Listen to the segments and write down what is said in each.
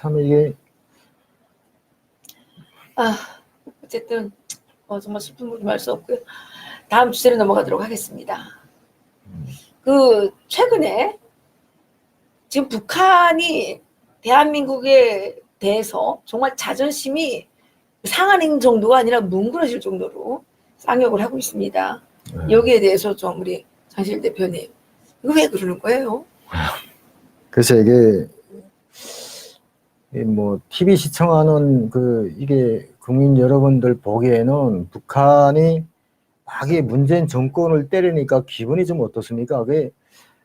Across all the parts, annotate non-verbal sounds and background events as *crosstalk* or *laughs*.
참 이게 아, 어쨌든 어, 정말 슬픈 부분 말수 없고요. 다음 주제로 넘어가도록 하겠습니다. 그 최근에 지금 북한이 대한민국에 대해서 정말 자존심이 상하는 정도가 아니라 뭉그러질 정도로 쌍욕을 하고 있습니다. 네. 여기에 대해서 좀 우리 장실 대표님 이거 왜 그러는 거예요? 그래서 이게 이 뭐 TV 시청하는 그 이게 국민 여러분들 보기에는 북한이 막 이게 문재인 정권을 때리니까 기분이 좀 어떻습니까? 그게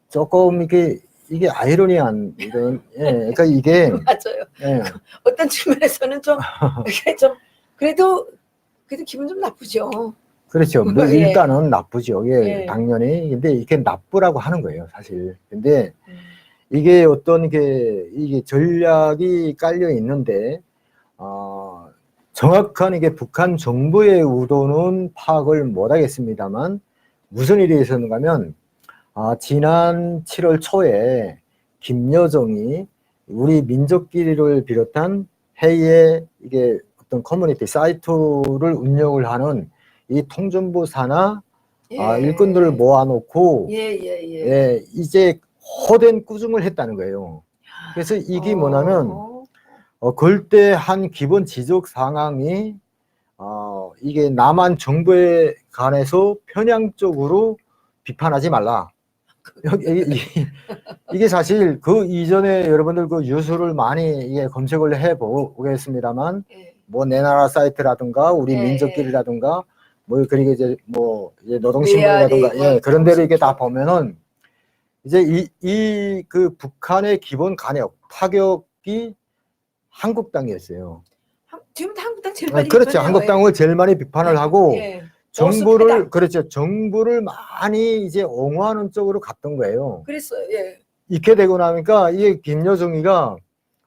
조금 이게 이게 아이러니한 이런 예 그러니까 이게 *laughs* 맞아요. 예, 어떤 측면에서는 좀 이렇게 좀 그래도 그래도 기분 좀 나쁘죠. 그렇죠. 뭐 예. 일단은 나쁘죠. 예, 예. 당연히 근데 이게 나쁘라고 하는 거예요, 사실. 근데 음. 이게 어떤 게 이게 전략이 깔려 있는데 어, 정확한 이게 북한 정부의 의도는 파악을 못 하겠습니다만 무슨 일이 있었는가면 아, 지난 7월 초에 김여정이 우리 민족끼리를 비롯한 해외 이게 어떤 커뮤니티 사이트를 운영을 하는 이 통전부 산하 아, 일꾼들을 모아놓고 예, 예, 예. 예, 이제 호된 꾸중을 했다는 거예요. 그래서 이게 뭐냐면 어, 어, 걸대한 기본 지적 상황이 어, 이게 남한 정부에 관해서 편향적으로 비판하지 말라. 이게, 이게- 이게 사실 그 이전에 여러분들 그 유수를 많이 이게 검색을 해 보겠습니다만 예. 뭐내 나라 사이트라든가 우리 예, 민족끼리라든가 뭐 그리고 이제 뭐 이제 노동신문이라든가 뭐예 그런 데를 이렇게 다 보면은 이제 이 이 그 북한의 기본 간역 타격이 한국당이었어요. 한- 지금 한국당 제일 아, 많이 그렇죠. 비판해요. 한국당을 제일 많이 비판을 하고 예. 정부를 어수선하다. 그렇죠. 정부를 많이 이제 옹호하는 쪽으로 갔던 거예요. 그랬어요. 예. 이렇게 되고 나니까 이게 김여정이가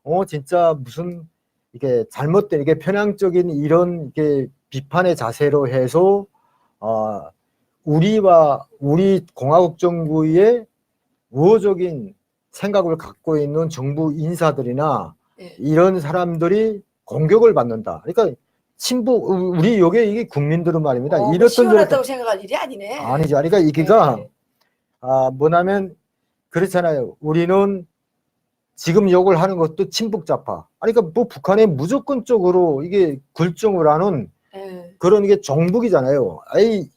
어 진짜 무슨 이게 잘못된 이게 편향적인 이런 게 비판의 자세로 해서 어 우리와 우리 공화국 정부의 우호적인 생각을 갖고 있는 정부 인사들이나 예. 이런 사람들이 공격을 받는다. 그러니까 친부 우리 요게 이게 국민들은 말입니다. 어, 뭐 이렇던 시원하다고 생각할 일이 아니네. 아니죠. 그러니까 이게가 예. 아, 뭐냐면 그렇잖아요. 우리는 지금 욕을 하는 것도 친북 좌파. 아니, 그러니까 뭐 북한에 무조건적으로 이게 굴종을 하는 예. 그런 게 정북이잖아요. 아이,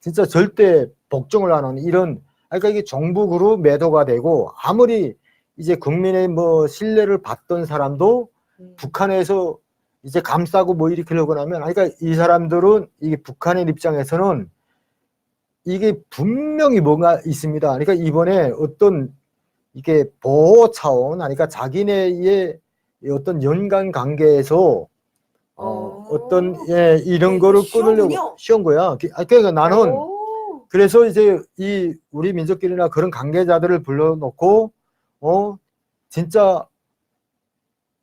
진짜 절대 복종을 하는 이런, 그러니까 이게 정북으로 매도가 되고 아무리 이제 국민의 뭐 신뢰를 받던 사람도 음. 북한에서 이제 감싸고 뭐 일으키려고 하면, 아니, 그러니까 이 사람들은 이게 북한의 입장에서는 이게 분명히 뭔가 있습니다. 그러니까 이번에 어떤 이게 보호 차원, 아니, 그러니까 자기네의 이 어떤 연관 관계에서 어, 어. 어떤 예 이런 네, 거를. 끊으려고 쉬운 거야. 그- 아, 그러니까 나는 오. 그래서 이제 이 우리 민족끼리나 그런 관계자들을 불러놓고 어 진짜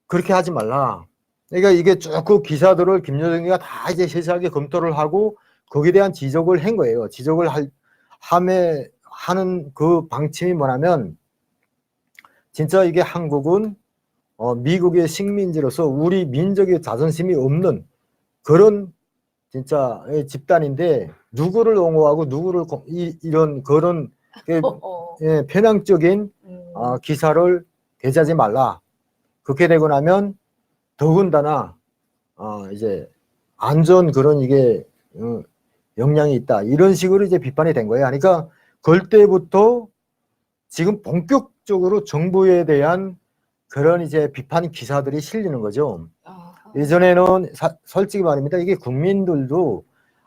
그렇게 하지 말라. 그러니까 이게 쭉그 기사들을 김여정이가 다 이제 세세하게 검토를 하고 거기에 대한 지적을 한 거예요. 지적을 할 함에 하는 그 방침이 뭐냐면 진짜 이게 한국은 어, 미국의 식민지로서 우리 민족의 자존심이 없는 그런 진짜 집단인데 누구를 옹호하고 누구를 공- 이, 이런 그런 그, *laughs* 어, 어. 예, 편향적인 음. 어, 기사를 게재하지 말라. 그렇게 되고 나면 더군다나 어, 이제 안전 그런 이게 어, 영향이 있다. 이런 식으로 이제 비판이 된 거예요. 그러니까 그럴 때부터 지금 본격적으로 정부에 대한 그런 이제 비판 기사들이 실리는 거죠. 아. 예전에는 사- 솔직히 말입니다. 이게 국민들도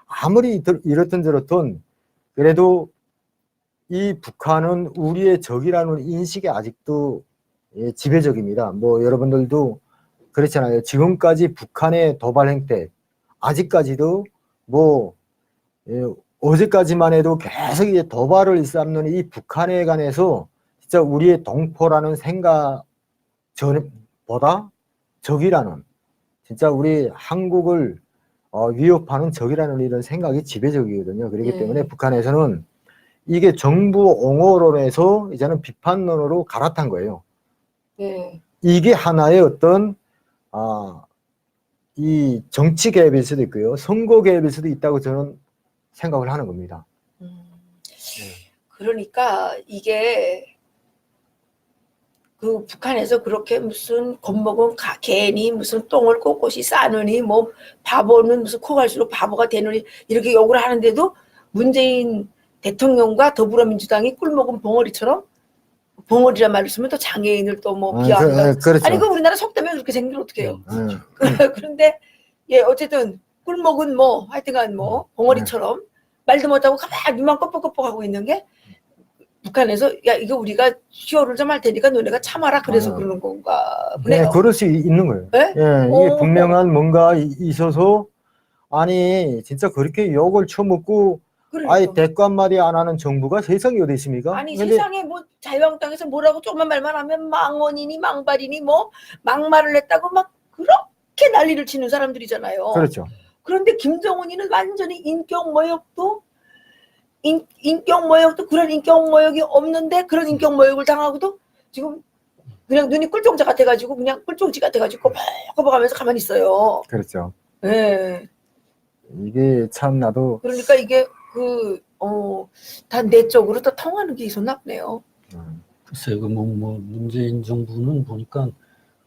아무리 이렇든 저렇든 그래도 이 북한은 우리의 적이라는 인식이 아직도 예, 지배적입니다. 뭐 여러분들도 그렇잖아요. 지금까지 북한의 도발 행태 아직까지도 뭐 예, 어제까지만 해도 계속 이제 도발을 일삼는 이 북한에 관해서 진짜 우리의 동포라는 생각 전보다 적이라는 진짜 우리 한국을 어, 위협하는 적이라는 이런 생각이 지배적이거든요. 그렇기 예. 때문에 북한에서는 이게 정부 옹호론에서 이제는 비판론으로 갈아탄 거예요. 네. 이게 하나의 어떤 아, 이 정치 개입일 수도 있고요. 선거 개입일 수도 있다고 저는 생각을 하는 겁니다. 음. 그러니까 이게 그 북한에서 그렇게 무슨 겁먹은 가, 개니 무슨 똥을 꼿꼿이 싸느니 뭐 바보는 무슨 코 갈수록 바보가 되느니 이렇게 욕을 하는데도 문재인 대통령과 더불어민주당이 꿀먹은 봉어리처럼 봉어리란 말을 쓰면 또 장애인을 또뭐 아, 비하한다. 그, 그렇죠. 아니 그 우리나라 속 때문에 그렇게 생기면 어떡해요. 예. 그런데 예 어쨌든 꿀먹은 뭐 하여튼간 뭐 봉어리처럼 말도 못하고 가만히 눈만 껍벅껍벅 하고 있는 게 북한에서 야 이거 우리가 시효를 좀 할 테니까 너네가 참아라 그래서 아. 그러는 건가 네, 보네요. 그럴 수 있- 있는 거예요. 네? 예, 이게 오. 분명한 뭔가 이- 있어서 아니 진짜 그렇게 욕을 쳐먹고 그러니까. 아예 대꾸 한마디 안 하는 정부가 세상에 어디 있습니까? 아니 근데 세상에 뭐 자유한국당에서 뭐라고 조금만 말만 하면 망언이니 망발이니 뭐 막말을 했다고 막 그렇게 난리를 치는 사람들이잖아요. 그렇죠. 그런데 김정은이는 완전히 인격 모욕도 인, 인격 모욕도 그런 인격 모욕이 없는데 그런 인격 모욕을 당하고도 지금 그냥 눈이 꿀종자 같아가지고 그냥 꿀종지 같아가지고 꼬박꼬박하면서 가만히 있어요. 그렇죠. 예. 이게 참 나도 그러니까 이게 그, 어, 다 내적으로 다 통하는 게 있었나 보네요. 음, 글쎄요, 그 뭐, 뭐 문재인 정부는 보니까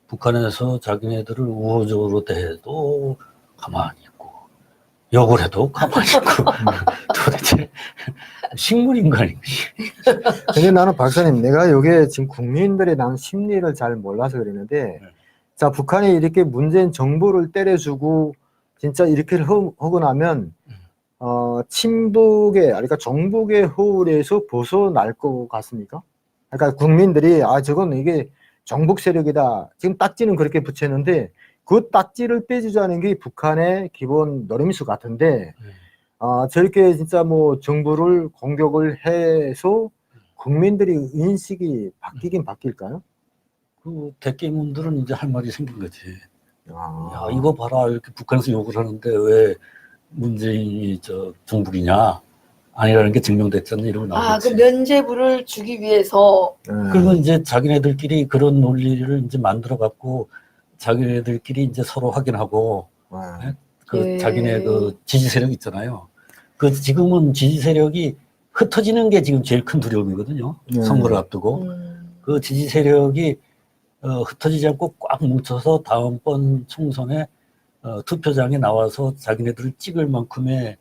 북한에서 자기네들을 우호적으로 대해도 가만히 욕을 해도 가만히 있고 *laughs* 도대체 식물인간인 것이. 근데 나는 박사님, 내가 여기에 지금 국민들의 난 심리를 잘 몰라서 그러는데, 자, 북한이 이렇게 문재인 정부를 때려주고, 진짜 이렇게 허, 하고 나면, 어, 친북의, 그러니까 정북의 허울에서 벗어날 것 같습니까? 그러니까 국민들이, 아, 저건 이게 정북 세력이다. 지금 딱지는 그렇게 붙였는데, 그 딱지를 빼주자는 게 북한의 기본 노림수 같은데, 아, 저렇게 진짜 뭐 정부를 공격을 해서 국민들이 인식이 바뀌긴 바뀔까요? 그 대깨문들은 이제 할 말이 생긴 거지. 아, 야, 이거 봐라. 이렇게 북한에서 욕을 하는데 왜 문재인이 저 정북이냐? 아니라는 게 증명됐잖아. 이러고 아, 그 나오지. 면제부를 주기 위해서, 네. 그리고 이제 자기네들끼리 그런 논리를 이제 만들어 갖고 자기네들끼리 이제 서로 확인하고 네. 그 예. 자기네 그 지지 세력 있잖아요. 그 지금은 지지 세력이 흩어지는 게 지금 제일 큰 두려움이거든요. 네. 선거를 앞두고 음, 그 지지 세력이 어, 흩어지지 않고 꽉 뭉쳐서 다음번 총선에 어, 투표장에 나와서 자기네들을 찍을 만큼의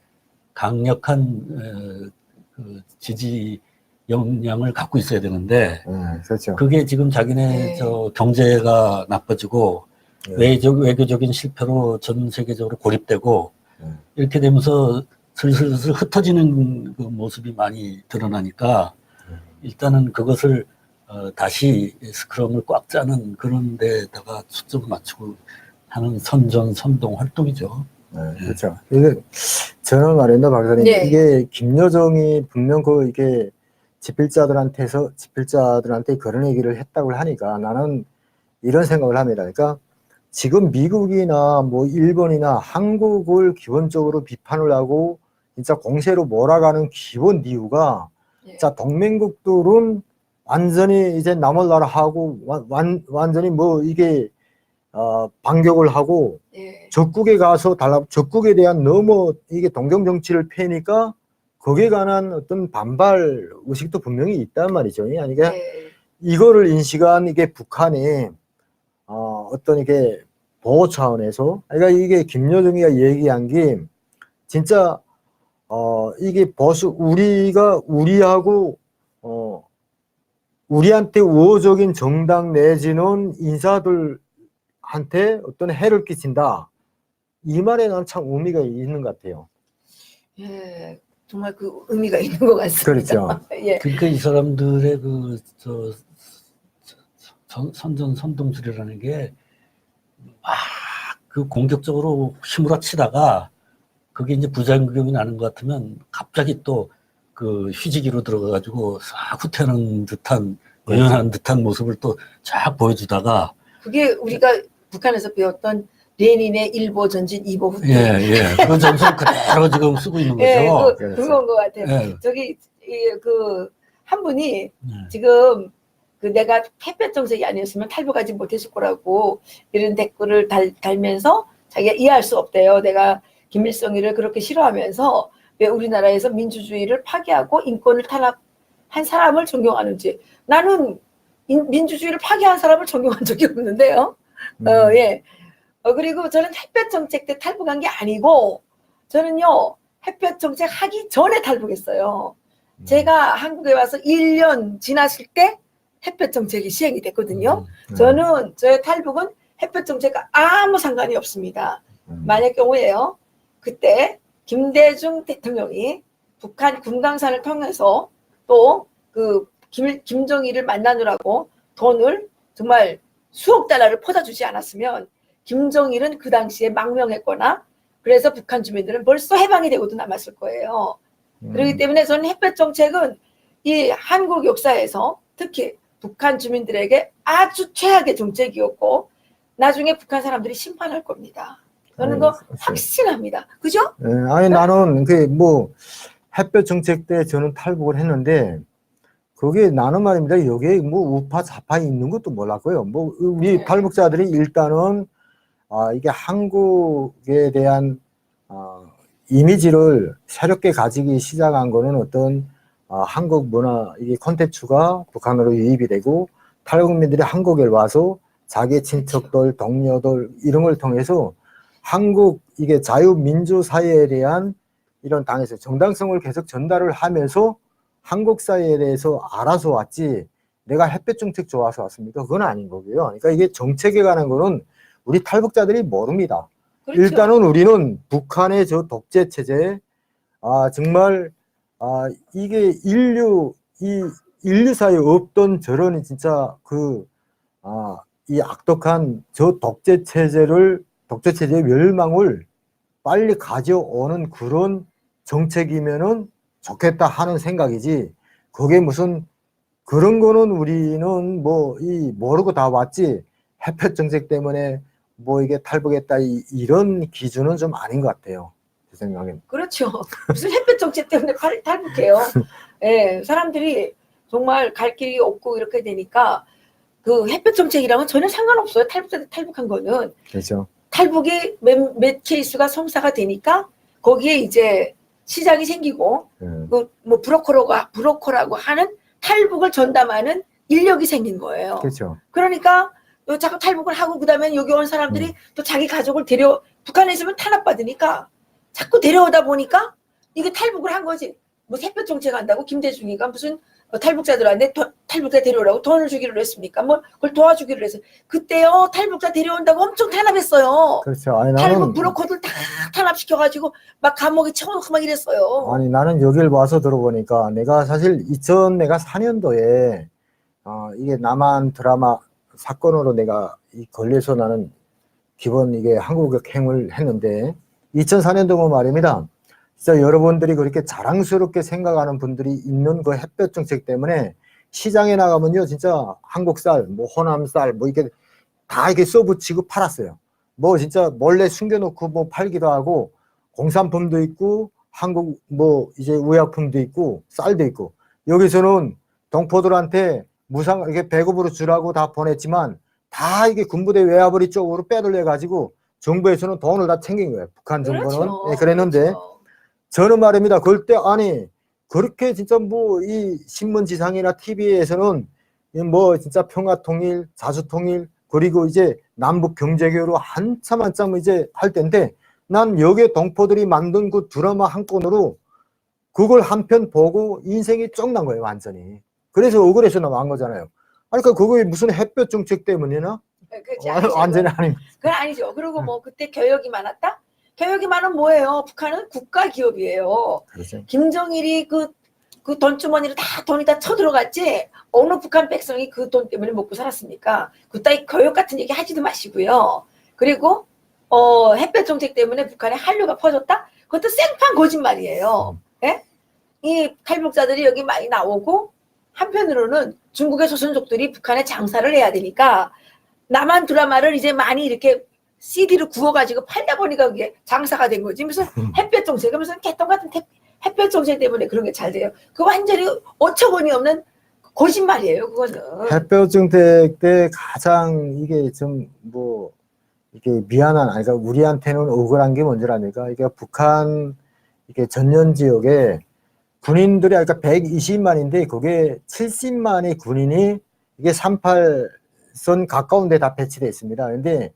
강력한 에, 그 지지 역량을 갖고 있어야 되는데 네, 그렇죠. 그게 지금 자기네 네. 저 경제가 나빠지고 네. 외적 외교적인 실패로 전 세계적으로 고립되고 네. 이렇게 되면서 슬슬슬 흩어지는 그 모습이 많이 드러나니까 네. 일단은 그것을 어, 다시 스크럼을 꽉 짜는 그런 데다가 초점을 맞추고 하는 선전 선동 활동이죠. 네, 그렇죠. 저는 말입니다, 박사님. 네. 이게 김여정이 분명 그 이게 집필자들한테서 집필자들한테 그런 얘기를 했다고 하니까 나는 이런 생각을 합니다. 그러니까 지금 미국이나 뭐 일본이나 한국을 기본적으로 비판을 하고 진짜 공세로 몰아가는 기본 이유가 예. 자 동맹국들은 완전히 이제 남을 나라 하고 완, 완, 완전히 뭐 이게 어, 반격을 하고 예. 적국에 가서 달라 적국에 대한 너무 이게 동경 정치를 펴니까 거기에 관한 어떤 반발 의식도 분명히 있단 말이죠. 아니 그러니까 예. 이거를 인식한 이게 북한이 어, 어떤 이게 보호 차원에서 그러니까 이게 김여정이가 얘기한 게 진짜 어 이게 보수 우리가 우리하고 어 우리한테 우호적인 정당 내지는 인사들한테 어떤 해를 끼친다. 이 말에 난 참 의미가 있는 것 같아요. 예. 정말 그 의미가 있는 것 같습니다. 그렇죠. *laughs* 예. 그러니까 이 사람들의 그저 선전 선동술이라는 게 막 그 공격적으로 휘몰아치다가 그게 이제 부작용이 나는 것 같으면 갑자기 또 그 휴지기로 들어가가지고 싹 후퇴하는 듯한 의연한 듯한 모습을 또 쫙 보여주다가 그게 우리가 북한에서 배웠던 레닌의 일보 전진, 이보 후퇴. 예, 예. 그 점수를 그대로 지금 쓰고 있는 거죠. 예, 그, 그래서. 그건 것 같아요. 예. 저기, 그, 한 분이 예. 지금 그 내가 햇볕 정책이 아니었으면 탈북하지 못했을 거라고 이런 댓글을 달, 달면서 자기가 이해할 수 없대요. 내가 김일성이를 그렇게 싫어하면서 왜 우리나라에서 민주주의를 파괴하고 인권을 탄압한 사람을 존경하는지 나는 인- 민주주의를 파괴한 사람을 존경한 적이 없는데요. 음. 어, 예. 어, 그리고 저는 햇볕 정책 때 탈북한 게 아니고 저는요 햇볕 정책 하기 전에 탈북했어요. 음. 제가 한국에 와서 1년 지났을 때 햇볕 정책이 시행이 됐거든요. 음. 저는 저의 탈북은 햇볕 정책과 아무 상관이 없습니다. 음. 만약 경우에요. 그때 김대중 대통령이 북한 금강산을 통해서 또 그 김정일을 만나느라고 돈을 정말 수억 달러를 퍼다 주지 않았으면 김정일은 그 당시에 망명했거나 그래서 북한 주민들은 벌써 해방이 되고도 남았을 거예요. 음. 그렇기 때문에 저는 햇볕 정책은 이 한국 역사에서 특히 북한 주민들에게 아주 최악의 정책이었고 나중에 북한 사람들이 심판할 겁니다. 저는 네, 확신합니다. 그죠? 예, 아니 나는 그 뭐 햇볕 정책 때 저는 탈북을 했는데 그게 나는 말입니다. 여기에 뭐 우파 좌파 있는 것도 몰랐고요. 뭐 우리 네. 탈북자들이 일단은 아 이게 한국에 대한 아, 이미지를 새롭게 가지기 시작한 거는 어떤 아, 한국 문화 이게 콘텐츠가 북한으로 유입이 되고 탈북민들이 한국에 와서 자기 친척들, 동료들 이런 걸 통해서 한국 이게 자유민주 사회에 대한 이런 당에서 정당성을 계속 전달을 하면서 한국 사회에 대해서 알아서 왔지 내가 햇볕 정책 좋아서 왔습니까? 그건 아닌 거고요. 그러니까 이게 정책에 관한 거는 우리 탈북자들이 모릅니다. 그렇죠. 일단은 우리는 북한의 저 독재 체제, 아 정말 아 이게 인류 이 인류 사에 없던 저런 진짜 그아이 악독한 저 독재 체제를 독재 체제의 멸망을 빨리 가져오는 그런 정책이면은 좋겠다 하는 생각이지. 그게 무슨 그런 거는 우리는 뭐 이 모르고 다 왔지. 햇볕 정책 때문에 뭐 이게 탈북했다 이, 이런 기준은 좀 아닌 것 같아요. 제 생각엔. 그렇죠. 무슨 햇볕 정책 때문에 팔- 탈북해요. 예, 사람들이 정말 갈 길이 없고 이렇게 되니까 그 햇볕 정책이랑은 전혀 상관없어요. 탈북 탈북한 거는 그렇죠. 탈북이 몇, 몇 케이스가 성사가 되니까 거기에 이제 시장이 생기고 예. 그뭐 브로커라고 브로커라고 하는 탈북을 전담하는 인력이 생긴 거예요. 그렇죠. 그러니까 요 자꾸 탈북을 하고 그다음에 여기 온 사람들이 음. 또 자기 가족을 데려 북한에 있으면 탄압받으니까 자꾸 데려오다 보니까 이게 탈북을 한 거지. 뭐 햇볕 정책 한다고 김대중이가 무슨 어, 탈북자들한테 도- 탈북자 데려오라고 돈을 주기로 했습니까? 뭐 그걸 도와주기로 해서 그때요 탈북자 데려온다고 엄청 탄압했어요. 그렇죠. 아니 탈북 나는 브로커들 다 탄압시켜가지고 막 감옥에 채워놓고 막 이랬어요. 아니 나는 여길 와서 들어보니까 내가 사실 2000 내가 4년도에 어, 이게 남한 드라마 사건으로 내가 이 걸려서 나는 기본 이게 한국역행을 했는데 2004년도면 말입니다. 진짜 여러분들이 그렇게 자랑스럽게 생각하는 분들이 있는 그 햇볕 정책 때문에 시장에 나가면요 진짜 한국쌀, 뭐 호남쌀, 뭐 이게 다 이렇게 써붙이고 팔았어요. 뭐 진짜 몰래 숨겨놓고 뭐 팔기도 하고 공산품도 있고 한국 뭐 이제 의약품도 있고 쌀도 있고 여기서는 동포들한테 무상 이게 배급으로 주라고 다 보냈지만 다 이게 군부대 외화벌이 쪽으로 빼돌려 가지고 정부에서는 돈을 다 챙긴 거예요. 북한 정부는 그렇죠. 예, 그랬는데 그렇죠. 저는 말입니다. 그럴 때 아니 그렇게 진짜 뭐 이 신문지상이나 TV에서는 뭐 진짜 평화통일, 자주통일 그리고 이제 남북 경제교류 한참 한참 이제 할 텐데 난 여기에 동포들이 만든 그 드라마 한 건으로 그걸 한 편 보고 인생이 쫑난 거예요 완전히. 그래서 억울해서 나온 거잖아요. 아니 그러니까 그거에 무슨 햇볕 정책 때문이나 그렇지 와- 아니죠. 완전히 아니. 그건 아니죠. 그리고 뭐 그때 교역이 많았다? 교역이 많은 뭐예요? 북한은 국가 기업이에요. 그렇죠. 김정일이 그, 그 돈주머니를 다 돈이 다 쳐들어갔지? 어느 북한 백성이 그 돈 때문에 먹고 살았습니까? 그따위 교역 같은 얘기 하지도 마시고요. 그리고, 어, 햇볕 정책 때문에 북한에 한류가 퍼졌다? 그것도 생판 거짓말이에요. 예? 이 탈북자들이 여기 많이 나오고, 한편으로는 중국의 조선족들이 북한에 장사를 해야 되니까, 남한 드라마를 이제 많이 이렇게 CD로 구워가지고 팔다 보니까 그게 장사가 된 거지. 무슨 *laughs* 햇볕 정책, 무슨 개똥 같은 태- 햇볕 정책 때문에 그런 게 잘 돼요. 그 완전히 어처구니 없는 거짓말이에요, 그거는. 햇볕 정책 때 가장 이게 좀 뭐 이게 미안한 아니 그러니까 우리한테는 억울한 게 뭔지랍니까? 이게 북한 이게 전년 지역에 군인들이 아까 120만인데 그게 70만의 군인이 이게 38선 가까운 데 다 배치되어 있습니다. 근데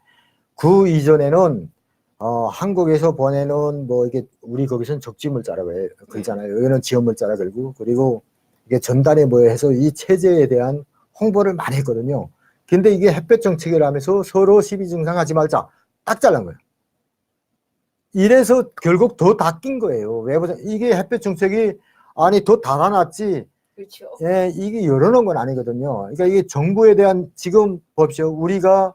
그 이전에는 어, 한국에서 보내는 뭐 이게 우리 거기서는 적지물자라고 해 그러잖아요. 여기는 지원물자라 그러고 그리고 이게 전단에 모여 해서 이 체제에 대한 홍보를 많이 했거든요. 근데 이게 햇볕 정책을 하면서 서로 시비 증상하지 말자 딱 잘란 거예요. 이래서 결국 더 닦인 거예요. 왜 보자 이게 햇볕 정책이 아니 더 달아났지 그렇죠. 예, 이게 열어놓은 건 아니거든요. 그러니까 이게 정부에 대한 지금 보십시오. 우리가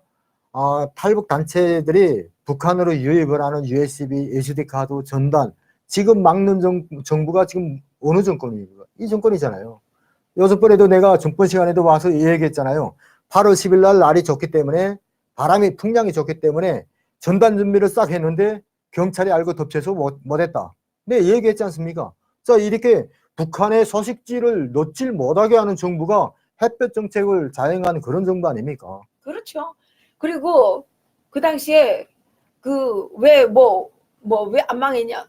아, 탈북 단체들이 북한으로 유입을 하는 USB, SD 카드, 전단 지금 막는 정, 정부가 지금 어느 정권입니까? 이 정권이잖아요. 여섯 번에도 내가 전번 시간에도 와서 이 얘기했잖아요. 8월 10일 날 날이 좋기 때문에 바람이 풍량이 좋기 때문에 전단 준비를 싹 했는데 경찰이 알고 덮쳐서 못, 못했다. 네, 얘기했지 않습니까? 자, 이렇게 북한의 서식지를 놓질 못하게 하는 정부가 햇볕 정책을 자행하는 그런 정부 아닙니까? 그렇죠. 그리고 그 당시에 그 왜 뭐 뭐 왜 안 망했냐?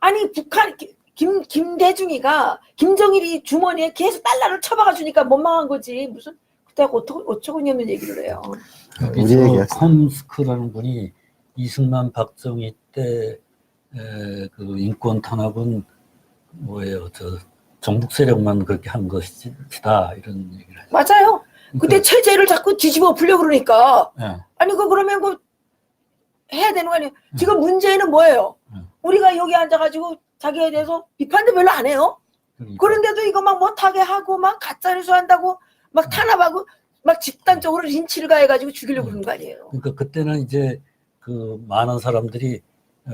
아니 북한 기- 김 김대중이가 김정일이 주머니에 계속 달러를 쳐박아 주니까 못 망한 거지 무슨 그때 어쩌고 어쩌고니 없는 얘기를 해요. 우리. 컴스크라는 분이 이승만 박정희 때 그 인권 탄압은 뭐예요? 저 정북 세력만 그렇게 한 것이다 이런 얘기를 하죠. 맞아요. 그때 그러니까, 체제를 자꾸 뒤집어 풀려 그러니까 예, 아니 그 그러면 그 해야 되는 거 아니에요? 지금 문제는 뭐예요? 음. 우리가 여기 앉아가지고 자기에 대해서 비판도 별로 안 해요. 그러니까. 그런데도 이거 막 못하게 하고 막 가짜 뉴스 한다고 음. 막 탄압하고 막 집단적으로 린치를 가해가지고 죽이려고 그러는 거 아니에요. 그러니까 그때는 이제 그 많은 사람들이 어,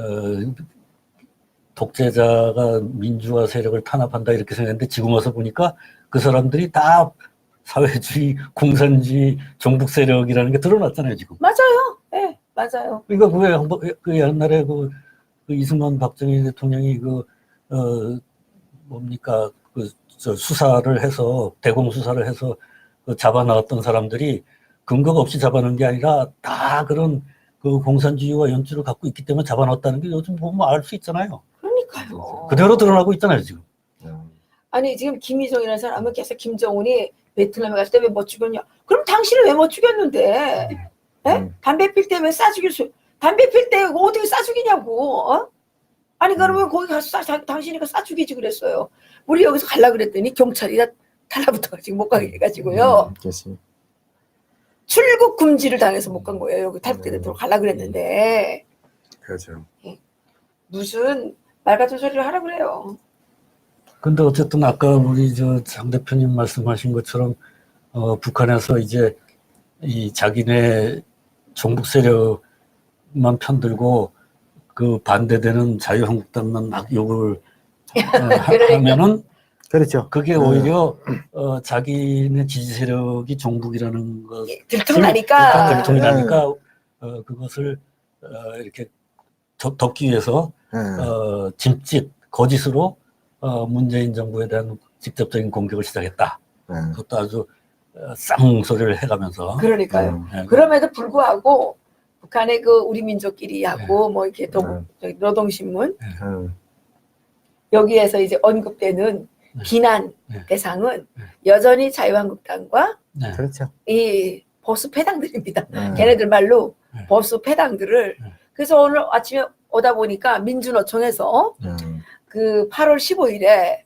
독재자가 민주화 세력을 탄압한다 이렇게 생각했는데 지금 와서 보니까 그 사람들이 다 사회주의, 공산주의, 종북 세력이라는 게 드러났잖아요 지금. 맞아요. 예, 맞아요. 그러니까 그왜 한번 그 옛날에 그, 그 이승만 박정희 대통령이 그 어, 뭡니까 그 저 수사를 해서 대공 수사를 해서 그 잡아나갔던 사람들이 근거가 없이 잡아놓은 게 아니라 다 그런 그 공산주의와 연주를 갖고 있기 때문에 잡아놨다는 게 요즘 보면 알 수 있잖아요. 그러니까요. 그대로 드러나고 있잖아요 지금. 아니 지금 김희정이라는 사람은 계속 김정은이 베트남에 갔을 때 왜 못 죽였냐? 그럼 당신은 왜 못 죽였는데? 예? 음. 담배 필 때 왜 싸 죽일 수? 담배 필 때 어떻게 싸 죽이냐고? 어? 아니 그러면 거기 가서 싸, 자- 당신이가 싸 죽이지 그랬어요. 우리 여기서 갈라 그랬더니 경찰이 다 달라붙어가지고 못 가게 해가지고요. 음, 그렇지. 출국 금지를 당해서 못 간 거예요. 여기 탈북대대로 갈라 그랬는데 그렇죠. 무슨 말 같은 소리를 하라 그래요. 근데 어쨌든 아까 우리 저 장 대표님 말씀하신 것처럼 어, 북한에서 이제 이 자기네 종북 세력만 편들고 그 반대되는 자유한국당만 막 욕을 어, *laughs* 하- 그러니까. 하면은 그렇죠. 그게 음. 오히려 어, 자기네 지지 세력이 종북이라는 것 예, 들통나니까. 들통이 나니까 어, 그것을 어, 이렇게 덮- 덮기 위해서 예. 어, 짐짓 거짓으로 어, 문재인 정부에 대한 직접적인 공격을 시작했다. 예. 그것도 아주 어, 쌍소리를 해가면서 그러니까요. 예, 그럼에도 불구하고 북한의 그 우리 민족끼리 네. 하고 뭐 이렇게 또 저기 노동신문 음. 여기에서 이제 언급되는 네. 비난 네. 대상은 네. 여전히 자유한국당과 네. 그렇죠. 이 보수 패당들입니다. 예. 걔네들 말로 네. 보수 패당들을 네. 그래서 오늘 아침에 오다 보니까 민주노총에서 음. 그 8월 15일에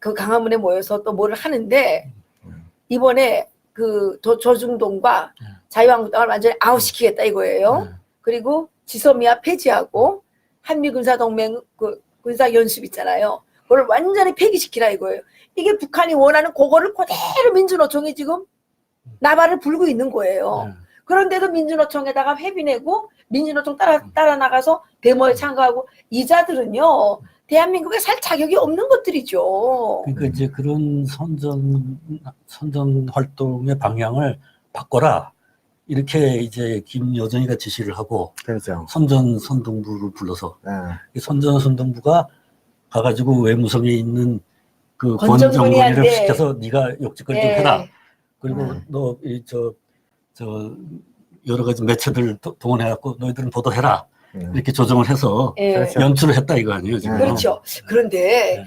그 강화문에 모여서 또 뭐를 하는데 음. 이번에 그 도- 조중동과 네. 자유한국당을 완전히 아웃시키겠다 이거예요. 네. 그리고 지소미아 폐지하고 한미 군사 동맹 그 군사 연습 있잖아요. 그걸 완전히 폐기시키라 이거예요. 이게 북한이 원하는 그거를 그대로 민주노총이 지금 나발을 불고 있는 거예요. 네. 그런데도 민주노총에다가 회비 내고 민주노총 따라 따라 나가서 데모에 참가하고 이자들은요 대한민국에 살 자격이 없는 것들이죠. 그러니까 이제 그런 선전 선전 활동의 방향을 바꿔라 이렇게 이제 김여정이가 지시를 하고 그렇죠. 선전 선동부를 불러서 예. 이 선전 선동부가 가가지고 외무성에 있는 그. 권정근이를 시켜서 네가 욕짓거리 좀 예. 해라. 그리고 음. 너이저저 여러 가지 매체들 도- 동원해갖고 너희들은 보도해라 음. 이렇게 조정을 해서 예. 그렇죠. 연출을 했다 이거 아니에요 지금? 그렇죠. 그런데 네.